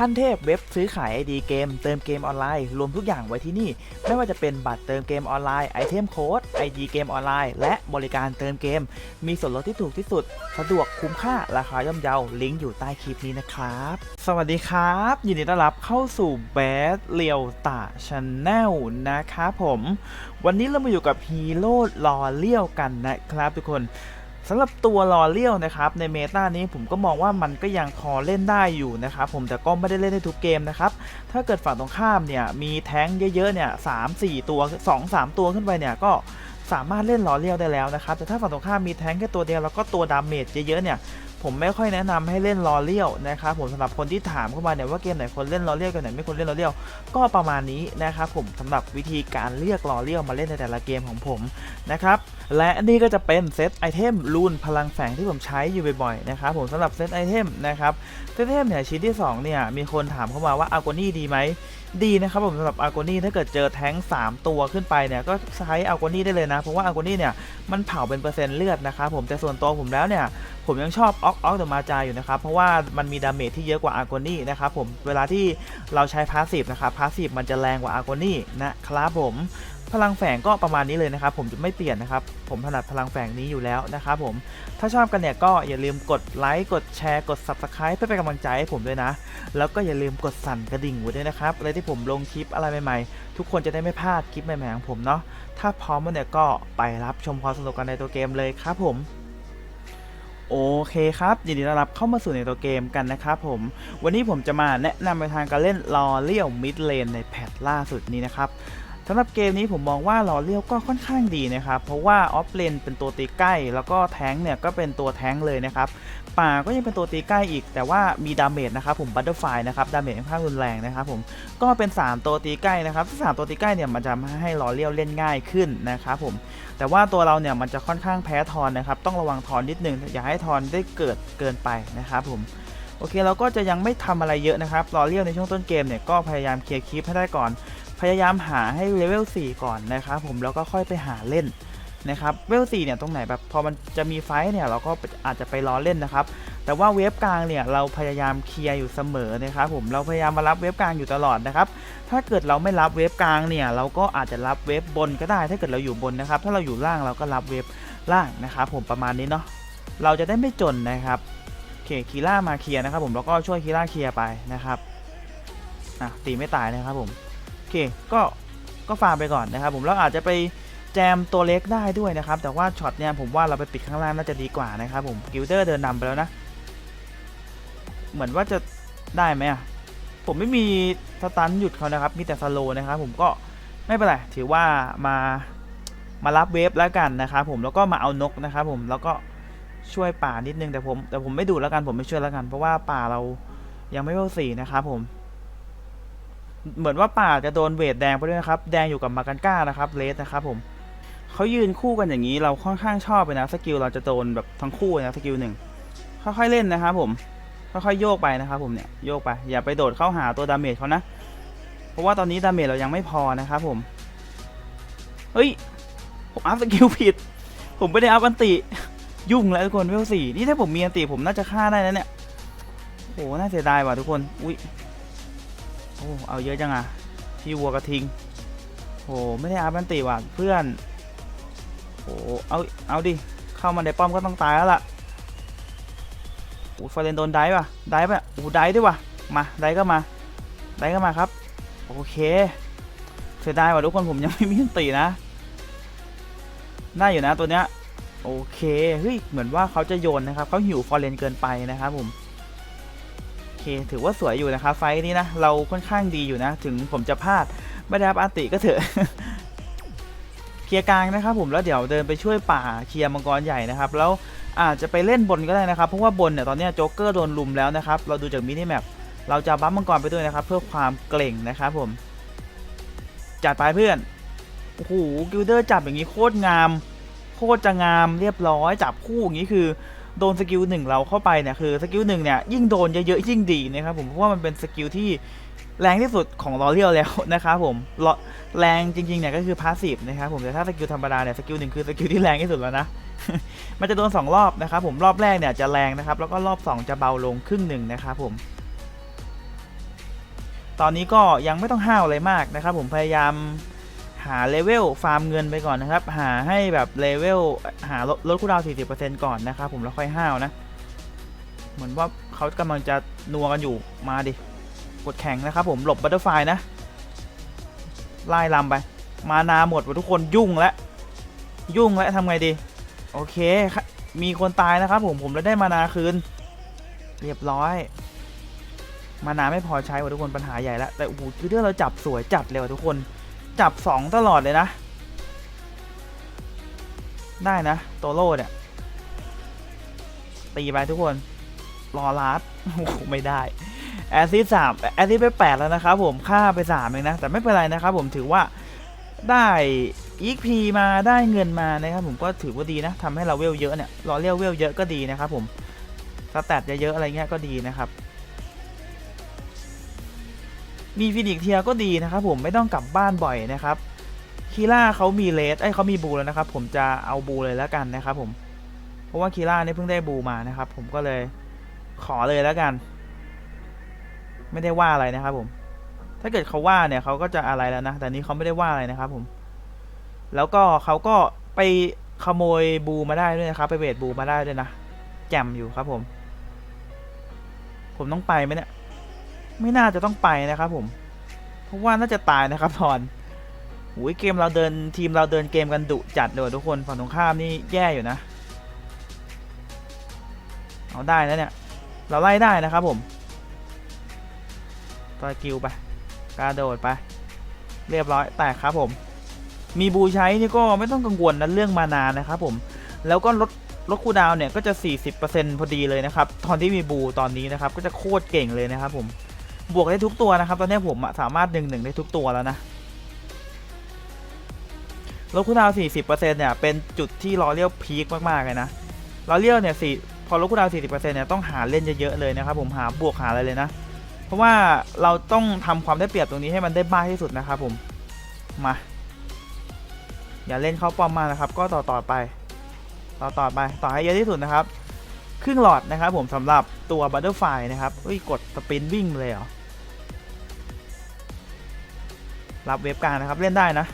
ขั้นเทพเว็บซื้อขาย ID เกม เติมเกมออนไลน์ รวมทุกอย่างไว้ที่นี่ ไม่ว่าจะเป็นบัตรเติมเกมออนไลน์ไอเทมโค้ด ID เกมออนไลน์ และบริการเติมเกม มีส่วนลดที่ถูกที่สุด สะดวกคุ้มค่าราคาย่อมเยาลิงก์อยู่ใต้คลิปนี้นะครับ สวัสดีครับ ยินดีต้อนรับเข้าสู่แบดเลียวตาชาแนลนะครับผม วันนี้เรามาอยู่กับฮีโร่ลอเลี้ยวกันนะครับทุกคน สำหรับตัวลอเลี้ยวนะครับในเมตานี้ผมก็มองว่ามันก็ยังพอเล่นได้อยู่นะครับผมแต่ก็ไม่ได้เล่นได้ทุกเกมนะครับถ้าเกิดฝั่งตรงข้ามเนี่ยมีแท้งเยอะๆเนี่ยสามสี่ตัวสองสามตัวขึ้นไปเนี่ยก็สามารถเล่นลอเลี้ยวได้แล้วนะครับแต่ถ้าฝั่งตรงข้ามมีแท้งแค่ตัวเดียวแล้วก็ตัวดาเมจเยอะๆเนี่ย ผมไม่ค่อยแนะนำให้เล่นลอเลี้ยวนะครับผมสำหรับคนที่ถามเข้ามาเนี่ยว่าเกมไหนควรเล่นลอเลี้ยวเกมไหนไม่ควรเล่นลอเลี้ยวก็ประมาณนี้นะครับผมสำหรับวิธีการเลือกลอเลี้ยวมาเล่นในแต่ละเกมของผมนะครับและนี่ก็จะเป็นเซตไอเทมรูนพลังแฝงที่ผมใช้อยู่บ่อยๆนะครับผมสำหรับเซตไอเทมนะครับเซตไอเทมเนี่ยชิ้นที่2เนี่ยมีคนถามเข้ามาว่าอาโกนี่ดีไหมดีนะครับผมสำหรับอาโกนี่ถ้าเกิดเจอแท้ง 3 ตัวขึ้นไปเนี่ยก็ใช้อาโกนี่ได้เลยนะ เพราะว่าอาโกนี่เนี่ยมันเผาเป็นเปอร์เซ็นต์เลือดนะครับผมแต่ส่วนตัวผมแล้วเนี่ย ผมยังชอบออกออกเดอะมาจาอยู่นะครับ เพราะว่ามันมีดาเมจที่เยอะกว่าอาโกนี่นะครับผมเวลาที่เราใช้พาสซีฟนะครับพาสซีฟมันจะแรงกว่าอาโกนี่นะครับผมพลังแฝงก็ประมาณนี้เลยนะครับ ผมจะไม่เปลี่ยนนะครับ ผมถนัดพลังแฝงนี้อยู่แล้วนะครับผมถ้าชอบกันเนี่ยก็อย่าลืมกดไลค์กดแชร์กด Subscribe เพื่อเป็นกำลังใจให้ผมด้วยนะ แล้วก็อย่าลืมกดสั่นกระดิ่งไว้ด้วยนะครับอะไรที่ผมลงคลิปอะไรใหม่ๆ ทุกคนจะได้ไม่พลาดคลิปใหม่ๆของผมเนาะถ้าพร้อมแล้วเนี่ยก็ไปรับชมความสนุกกันในตัวเกมเลยครับผม โอเคครับ ยินดีต้อนรับเข้ามาสู่ในตัวเกมกันนะครับผม วันนี้ผมจะมาแนะนำไปทางการเล่นลอเลียวมิดเลนในแพทล่าสุดนี้นะครับสำหรับเกมนี้ผมมองว่าลอเลียวก็ค่อนข้างดีนะครับ เพราะว่าออฟเลนเป็นตัวตีใกล้ แล้วก็แท้งเนี่ยก็เป็นตัวแท้งเลยนะครับ ป่าก็ยังเป็นตัวตีใกล้อีก แต่ว่ามีดาเมจนะครับผมบัตเตอร์ไฟนะครับดาเมจค่อนข้างรุนแรงนะครับผมก็เป็น 3 ตัวตีใกล้นะครับสามตัวตีใกล้เนี่ยมันจะให้ลอเลียวเล่นง่ายขึ้นนะครับผมแต่ว่าตัวเราเนี่ยมันจะค่อนข้างแพ้ทอนนะครับต้องระวังทอนนิดนึงอย่าให้ทอนได้เกิดเกินไปนะครับผมโอเคเราก็จะยังไม่ทำอะไรเยอะนะครับรอเรียวในช่วงต้นเกมเนี่ยก็พยายามเคลียร์คลิปให้ได้ก่อน พยายามหาให้เลเวล4ก่อนนะครับผมแล้วก็ค่อยไปหาเล่น นะครับเวล4เนี่ยตรงไหนแบบพอมันจะมีไฟท์เนี่ยเราก็อาจจะไปรอเล่นนะครับ แต่ว่าเวฟกลางเนี่ยเราพยายามเคลียร์อยู่เสมอนะครับผมเราพยายามมารับเวฟกลางอยู่ตลอดนะครับถ้าเกิดเราไม่รับเวฟกลางเนี่ยเราก็อาจจะรับเวฟบนก็ได้ ถ้าเกิดเราอยู่บนนะครับ ถ้าเราอยู่ล่างเราก็รับเวฟล่างนะครับผมประมาณนี้เนาะเราจะได้ไม่จนนะครับโอเคคีล่ามาเคลียร์นะครับ ผมแล้วก็ช่วยคีล่าเคลียร์ไปนะครับอะตีไม่ตายนะครับผมโอเคก็ก็ฟาร์มไปก่อนนะครับผมแล้วอาจจะไป จมตัวเล็กได้ด้วยนะครับ แต่ว่าช็อตเนี่ยผมว่าเราไปปิดข้างล่างน่าจะดีกว่านะครับผมกิลเดอร์เดินนำไปแล้วนะ เหมือนว่าจะได้ไหมอะผมไม่มีสตันหยุดเขานะครับ มีแต่สโลนะครับผมก็ไม่เป็นไรถือว่ามามารับเวฟแล้วกันนะครับผมแล้วก็มาเอานกนะครับผมแล้วก็ช่วยป่านิดนึงแต่ผมแต่ผมไม่ดูแล้วกันผมไม่ช่วยแล้วกัน เพราะว่าป่าเรายังไม่เวลสี่นะครับผม เหมือนว่าป่าจะโดนเวทแดงไปด้วยนะครับ แดงอยู่กับมากันก้านะครับเลสนะครับผม เขายืนคู่กันอย่างนี้เราค่อนข้างชอบเลยนะสกิลเราจะโดนแบบทั้งคู่นะสกิลหนึ่งค่อยๆเล่นนะครับผมค่อยๆโยกไปนะครับผมเนี่ยโยกไปอย่าไปโดดเข้าหาตัวดาเมจเขานะ เพราะว่าตอนนี้ดาเมจเรายังไม่พอนะครับผมเฮ้ยผมอัพสกิลผิด ผมไม่ได้อัพอันติยุ่งแล้วทุกคนเวลสี่นี่ถ้าผมมีอันติผมน่าจะฆ่าได้นะเนี่ยโอ้น่าเสียดายว่ะทุกคนอุ้ยโอ้เอาเยอะจังอะที่วัวกระทิงโอ้ไม่ได้อัพอันติว่ะเพื่อน โอ้เอาเอาดิ เข้ามาในป้อมก็ต้องตายแล้วล่ะโอ้ฟาเรนโดนได้ป่ะได้ป่ะโอ้ได้ด้วยว่ะมาได้ก็มาได้ก็มาครับ โอเคเสียดายว่ะทุกคนผมยังไม่มีอันตินะได้อยู่นะตัวเนี้ยโอเคเฮ้ยเหมือนว่าเขาจะโยนนะครับเขาหิวฟอร์เรนเกินไปนะครับผมโอเคถือว่าสวยอยู่นะครับไฟท์นี้นะเราค่อนข้างดีอยู่นะ ถึงผมจะพลาดไม่ได้รับอาร์ติก็เถอะ เคลียร์กลางนะครับผมแล้วเดี๋ยวเดินไปช่วยป่าเคลียร์มังกรใหญ่นะครับแล้วอาจจะไปเล่นบนก็ได้นะครับเพราะว่าบนเนี่ยตอนนี้โจ๊กเกอร์โดนลุมแล้วนะครับเราดูจากมินิแมปเราจะบัฟมังกรไปด้วยนะครับ เพื่อความเกร่งนะครับผมจัดไปเพื่อนโอ้โหกิลเดอร์จับอย่างนี้โคตรงาม โคตรจะงามเรียบร้อยจับคู่อย่างนี้คือ โดนสกิลหนึ่งเราเข้าไปเนี่ยคือสกิลหนึ่งเนี่ยยิ่งโดนเยอะๆยิ่งดีนะครับผมเพราะว่ามันเป็นสกิลที่แรงที่สุดของลอเรียลแล้วนะครับผมลอแรงจริงๆเนี่ยก็คือพาสซีฟนะครับผมแต่ถ้าสกิลธรรมดาเนี่ยสกิลหนึ่งคือสกิลที่แรงที่สุดแล้วนะมันจะโดนสองรอบนะครับผมรอบแรกเนี่ยจะแรงนะครับแล้วก็รอบสองจะเบาลงครึ่งหนึ่งนะครับผมตอนนี้ก็ยังไม่ต้องห้าวอะไรมากนะครับผมพยายาม หาเลเวลฟาร์มเงินไปก่อนนะครับ หาให้แบบเลเวลหาลดลดคูลดาวน์40%ก่อนนะครับผมแล้วค่อยห้าวนะ เหมือนว่าเขากำลังจะนัวกันอยู่มาดิกดแข่งนะครับผมหลบบัตเตอร์ไฟนะไล่ลำไป มานาหมดว่ะทุกคนยุ่งแล้วยุ่งแล้วทำไงดี โอเค มีคนตายนะครับผมผมเลยได้มานาคืน เรียบร้อย มานาไม่พอใช้ว่ะทุกคนปัญหาใหญ่แล้วแต่โอ้โหคือเรื่องเราจับสวยจัดเลยว่ะทุกคน จับสองตลอดเลยนะ ได้นะโตโร่เนี่ย ตีไปทุกคน รอลาดโอ้ไม่ได้ แอซิดสามแอซิดไปแปดแล้วนะครับผมค่าไปสามเองนะ แต่ไม่เป็นไรนะครับผมถือว่าได้อีกพีมาได้เงินมานะครับผมก็ถือว่าดีนะทำให้เราเวลเยอะเนี่ยรอเรียวเวลเยอะก็ดีนะครับผมสแตทเยอะๆอะไรเงี้ยก็ดีนะครับ มีฟินิกเทียก็ดีนะครับผมไม่ต้องกลับบ้านบ่อยนะครับคีล่าเขามีเลสไอ้เขามีบูแล้วนะครับ ผมจะเอาบูเลยแล้วกันนะครับ ผมเพราะว่าคีล่าเนี่ยเพิ่งได้บูมานะครับ ผมก็เลยขอเลยแล้วกัน ไม่ได้ว่าอะไรนะครับ ผม ถ้าเกิดเขาว่าเนี่ยเขาก็จะอะไรแล้วนะแต่นี้เขาไม่ได้ว่าอะไรนะครับ ผม แล้วก็เขาก็ไปขโมยบูมาได้ด้วยนะครับ ไปเวทบูมาได้ด้วยนะแจ่มอยู่ครับ ผม ผมต้องไปไหมเนี่ย ไม่น่าจะต้องไปนะครับผม เพราะว่าน่าจะตายนะครับทอนโอ้ยเกมเราเดินทีมเราเดินเกมกันดุจัดเลยทุกคนฝั่งตรงข้ามนี่แย่อยู่นะ เอาได้นะเนี่ย เราไล่ได้นะครับผมต่อยกิวไปกระโดดไป เรียบร้อยแตกครับผม มีบูใช้นี่ก็ไม่ต้องกังวลนะเรื่องมานานนะครับผม แล้วก็ลดลดคูดาวเนี่ยก็จะ 40%พอดีเลยนะครับ ตอนที่มีบูตอนนี้นะครับ ก็จะโคตรเก่งเลยนะครับผม บวกได้ทุกตัวนะครับ ตอนนี้ผมสามารถดึงหนึ่งได้ทุกตัวแล้วนะลดคูลดาวน์40%เนี่ย เป็นจุดที่ลอเลียวพีคมาก ๆ เลยนะลอเลียวเนี่ยสี่พอลดคูลดาวน์40%เนี่ยต้องหาเล่นเยอะ ๆ เลยนะครับผมหาบวกหาอะไรเลยนะ เพราะว่าเราต้องทำความได้เปรียบตรงนี้ให้มันได้มากที่สุดนะครับผม มา อย่าเล่นเข้าป้อมมากนะครับ ก็ต่อต่อไป ต่อต่อไป ต่อให้เยอะที่สุดนะครับ ครึ่งหลอดนะครับผมสำหรับตัวบัตเตอร์ไฟนะครับเฮ้ยกดสปินวิ่งเลยเหรอ รับเว็บกลางนะครับเล่นได้นะ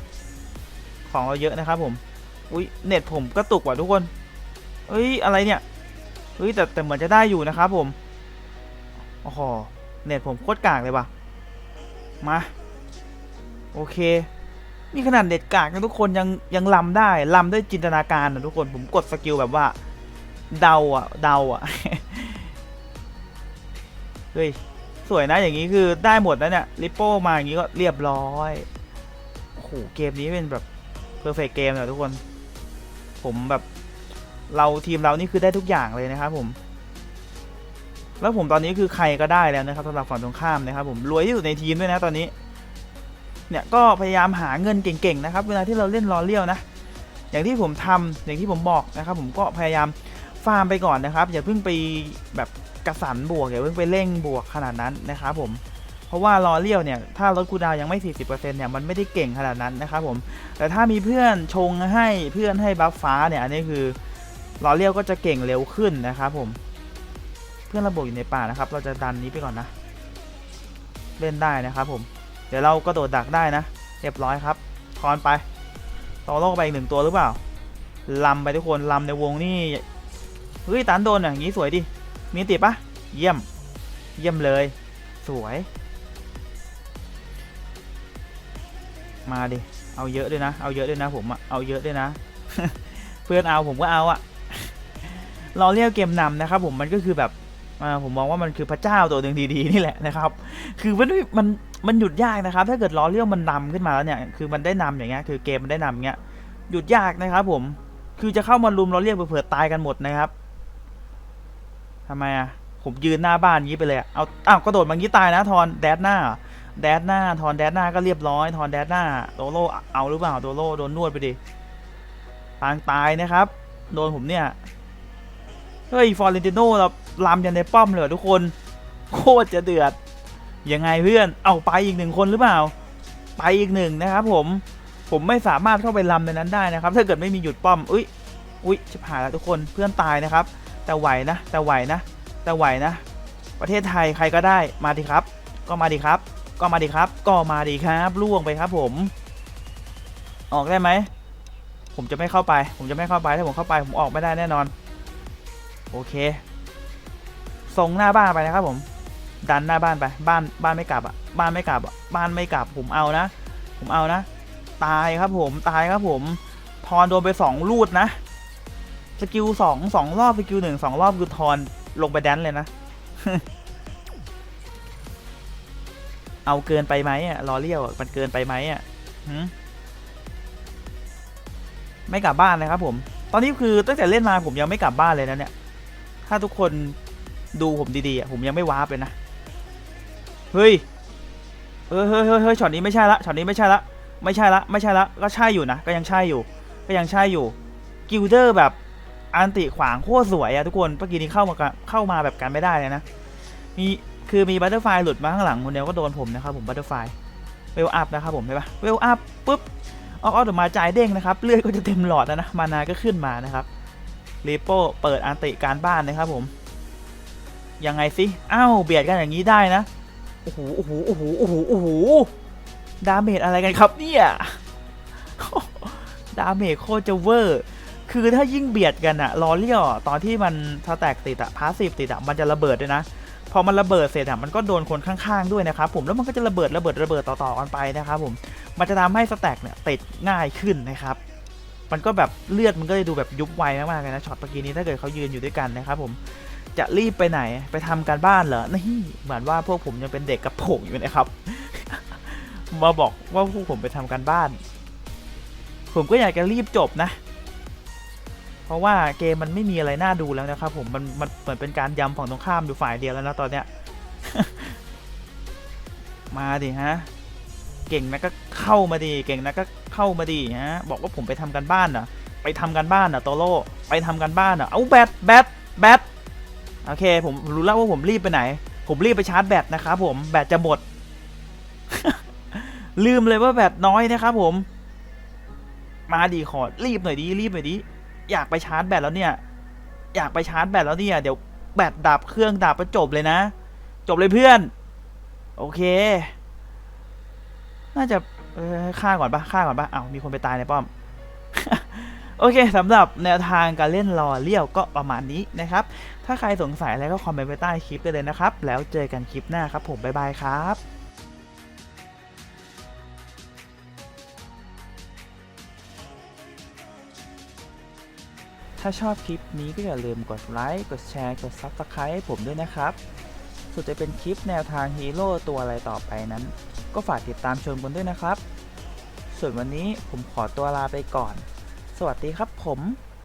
ของเราเยอะนะครับผมอุ้ยเน็ตผมกระตุกว่ะทุกคนเฮ้ยอะไรเนี่ยเฮ้ยแต่แต่เหมือนจะได้อยู่นะครับผมโอ้โหเน็ตผมโคตรกากเลยว่ะมาโอเคนี่ขนาดเน็ตกากนะทุกคนยังยังลำได้ลำด้วยจินตนาการนะทุกคนผมกดสกิลแบบว่าเดาอะเดาอะเฮ้ย สวยนะอย่างนี้คือได้หมดแล้วเนี่ยริปโป้มาอย่างนี้ก็เรียบร้อยโอ้โหเกมนี้เป็นแบบเพอร์เฟกเกมเลยทุกคน ผมแบบเราทีมเรานี่คือได้ทุกอย่างเลยนะครับผม แล้วผมตอนนี้คือใครก็ได้แล้วนะครับสำหรับฝั่งตรงข้ามนะครับ ผมรวยที่สุดในทีมด้วยนะตอนนี้ เนี่ยก็พยายามหาเงินเก่งๆนะครับ เวลาที่เราเล่นลอเลี้ยวนะ อย่างที่ผมทำอย่างที่ผมบอกนะครับ ผมก็พยายาม ฟาร์มไปก่อนนะครับ อย่าเพิ่งไปแบบกระสันบวกอย่าเพิ่งไปเร่งบวกขนาดนั้นนะครับผมเพราะว่าลอเลียวเนี่ยถ้าลดคูดาวยังไม่ 40%เนี่ยมันไม่ได้เก่งขนาดนั้นนะครับผมแต่ถ้ามีเพื่อนชงให้เพื่อนให้บัฟฟ้าเนี่ยอันนี้คือลอเลียวก็จะเก่งเร็วขึ้นนะครับผมเพื่อนระบบอยู่ในป่านะครับ เราจะดันนี้ไปก่อนนะ เล่นได้นะครับผมเดี๋ยวเรากระโดดดักได้นะเรียบร้อยครับทอนไปต่อโลกไปอีกหนึ่งตัวหรือเปล่าลำไปทุกคนลำในวงนี่ เฮ้ยตันโดนอะอย่างนี้สวยดิ มีติปะเยี่ยม เยี่ยมเลย สวย มาดิ เอาเยอะด้วยนะ เอาเยอะด้วยนะผมอะเอาเยอะด้วยนะ เพื่อนเอาผมก็เอาอะเราเรียกเกมนำนะครับ ผมมันก็คือแบบผมมองว่ามันคือพระเจ้าตัวหนึ่งดีๆนี่แหละนะครับ คือมันมันมันหยุดยากนะครับ ถ้าเกิดล้อเลี้ยวมันนำขึ้นมาแล้วเนี่ย คือมันได้นำอย่างเงี้ย คือเกมมันได้นำอย่างเงี้ย หยุดยากนะครับ ผม คือจะเข้ามาลุมล้อเลี้ยวเผื่อตายกันหมดนะครับ ทำไมอะ ผมยืนหน้าบ้านงี้ไปเลยอะเอาอ้าวกระโดดมางี้ตายนะทอนแดดหน้า แดดหน้าทอนแดดหน้าก็เรียบร้อย ทอนแดดหน้าโดโลเอาหรือเปล่าโดโลโดนนวดไปดิปางตายนะครับ โดนผมเนี่ยเฮ้ยฟอร์เรนติโน่เราลำยันในป้อมเลยทุกคน โคตรจะเดือดยังไงเพื่อนเอาไปอีกหนึ่งคนหรือเปล่า ไปอีกหนึ่งนะครับผมผมไม่สามารถเข้าไปลำในนั้นได้นะครับ ถ้าเกิดไม่มีหยุดป้อมอุ้ยอุ้ยชิบหายแล้วทุกคนเพื่อนตายนะครับ แต่ไหวนะ แต่ไหวนะ แต่ไหวนะ ประเทศไทยใครก็ได้ มาดีครับ ก็มาดีครับ ก็มาดีครับ ก็มาดีครับล่วงไปครับผม ออกได้ไหม ผมจะไม่เข้าไป ผมจะไม่เข้าไป ถ้าผมเข้าไป ผมออกไม่ได้แน่นอน โอเค ส่งหน้าบ้านไปนะครับผม ดันหน้าบ้านไป บ้านบ้านไม่กลับอะ บ้านไม่กลับอะ บ้านไม่กลับ ผมเอานะ ผมเอานะ ตายครับผม ตายครับผม ทอนโดนไปสองลูดนะ สกิลสองสองรอบสกิลหนึ่งสองรอบคือทอนลงไปแดนเลยนะ เอาเกินไปไหมอะรอเลี้ยวมันเกินไปไหมอะไม่กลับบ้านนะครับผม ตอนนี้คือตั้งแต่เล่นมาผมยังไม่กลับบ้านเลยนะเนี่ย ถ้าทุกคนดูผมดีๆอะผมยังไม่วาร์ปเลยนะ เฮ้ยเฮ้ยเฮ้ยเฮ้ยเฮ้ยช็อตนี้ไม่ใช่ละช็อตนี้ไม่ใช่ละ ไม่ใช่ละ ไม่ใช่ละ ก็ใช่อยู่นะ ก็ยังใช่อยู่ ก็ยังใช่อยู่ กิลเดอร์แบบ อันติขวางโคตรสวยอะทุกคนเมื่อกี้นี้เข้ามาเข้ามาแบบกันไม่ได้เลยนะมีคือมีบัตเตอร์ไฟหลุดมาข้างหลังคนเดียวก็โดนผมนะครับผมบัตเตอร์ไฟเวลอัพนะครับผมเห็นปะเวลอัพปุ๊บออกออกมาจ่ายเด้งนะครับเลือดก็จะเต็มหลอดแล้วนะมานาก็ขึ้นมานะครับรีโปเปิดอันติการบ้านนะครับผมยังไงสิอ้าวเบียดกันอย่างนี้ได้นะโอ้โหโอ้โหโอ้โหโอ้โหโอ้โหดาเมจอะไรกันครับเนี่ยดาเมจโคตรจะเวอร์ คือถ้ายิ่งเบียดกันอะล้อเลี่ยวตอนที่มันสแต็กติดอะพาสซีฟติดอะมันจะระเบิดด้วยนะพอมันระเบิดเสร็จอะมันก็โดนคนข้างๆด้วยนะครับผมแล้วมันก็จะระเบิดระเบิดระเบิดต่อๆกันไปนะครับผมมันจะทำให้สแต็กเนี่ยติดง่ายขึ้นนะครับมันก็แบบเลือดมันก็จะดูแบบยุบไวมากๆเลยนะช็อตเมื่อกี้นี้ถ้าเกิดเขายืนอยู่ด้วยกันนะครับผมจะรีบไปไหนไปทำการบ้านเหรอนี่เหมือนว่าพวกผมยังเป็นเด็กกระโปรงอยู่นะครับ มาบอกว่าพวกผมไปทำการบ้าน ผมก็อยากจะรีบจบนะ เพราะว่าเกมมันไม่มีอะไรน่าดูแล้วนะครับผมมันมันเหมือนเป็นการย้ำฝั่งตรงข้ามอยู่ฝ่ายเดียวแล้วนะตอนเนี้ย มาดิฮะ เก่งนะก็เข้ามาดิเก่งนะก็เข้ามาดิฮะ บอกว่าผมไปทำการบ้านเหรอไปทำการบ้านเหรอโตโร่ไปทำการบ้านเหรอเอาแบตแบตแบตโอเค ผมรู้แล้วว่าผมรีบไปไหน ผมรีบไปชาร์จแบตนะครับผมแบตจะหมด ลืมเลยว่าแบตน้อยนะครับผม มาดีขอรีบหน่อยดีรีบหน่อยดี อยากไปชาร์จแบตแล้วเนี่ย อยากไปชาร์จแบตแล้วเนี่ย เดี๋ยวแบตดับเครื่องดับก็จบเลยนะ จบเลยเพื่อน โอเค น่าจะเออฆ่าก่อนปะฆ่าก่อนปะเอ้ามีคนไปตายในป้อม โอเคสำหรับแนวทางการเล่นรอเลี้ยวก็ประมาณนี้นะครับ ถ้าใครสงสัยอะไรก็คอมเมนต์ไว้ใต้คลิปได้เลยนะครับ แล้วเจอกันคลิปหน้าครับผม บ๊ายบายครับ ถ้าชอบคลิปนี้ก็อย่าลืมกดไลค์ กดแชร์ กด Subscribe ให้ผมด้วยนะครับ ส่วนจะเป็นคลิปแนวทางฮีโร่ตัวอะไรต่อไปนั้น ก็ฝากติดตามชมกันด้วยนะครับ ส่วนวันนี้ผมขอตัวลาไปก่อน สวัสดีครับผม